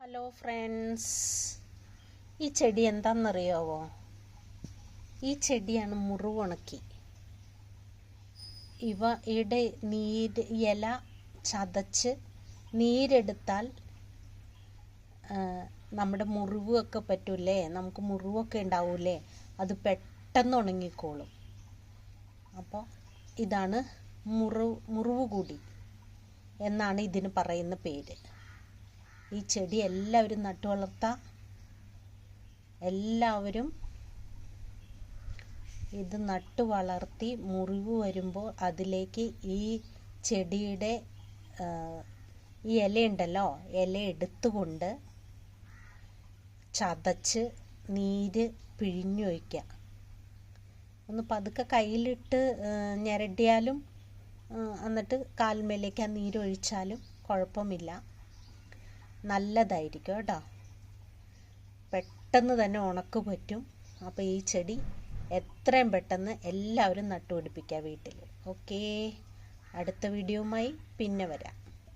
Hello friends ഈ ചെടി എന്താണെന്നറിയാവോ ഈ ചെടിയാണ് മുറിവുണക്കി. ഇവ ഇട നീര് ഇല ചതച്ച് നീരെടുത്താൽ നമ്മുടെ മുറിവൊക്കെ പറ്റൂലേ നമുക്ക് മുറിവൊക്കെ ഉണ്ടാവൂലേ അത് പെട്ടെന്ന് ഉണങ്ങിക്കോളും അപ്പോൾ ഇതാണ് മുറിവ് മുറിവ് കൂടി എന്നാണ് ഇതിന് പറയുന്ന പേര്. ഈ ചെടി എല്ലാവരും നട്ടു വളർത്താം. എല്ലാവരും ഇത് നട്ടു വളർത്തി മുറിവ് വരുമ്പോൾ അതിലേക്ക് ഈ ചെടിയുടെ ഈ ഇലയുണ്ടല്ലോ ഇല എടുത്തുകൊണ്ട് ചതച്ച് നീര് പിഴിഞ്ഞു വയ്ക്കുക ഒന്ന് പതുക്കെ കയ്യിലിട്ട് ഞെരടിയാലും എന്നിട്ട് കാൽമേലേക്ക് ആ നീരൊഴിച്ചാലും കുഴപ്പമില്ല. നല്ലതായിരിക്കും കേട്ടോ. പെട്ടെന്ന് തന്നെ ഉണക്ക് പറ്റും. അപ്പോൾ ഈ ചെടി എത്രയും പെട്ടെന്ന് എല്ലാവരും നട്ടുപിടിപ്പിക്കുക വീട്ടിൽ ഓക്കേ. അടുത്ത വീഡിയോയുമായി പിന്നെ വരാം.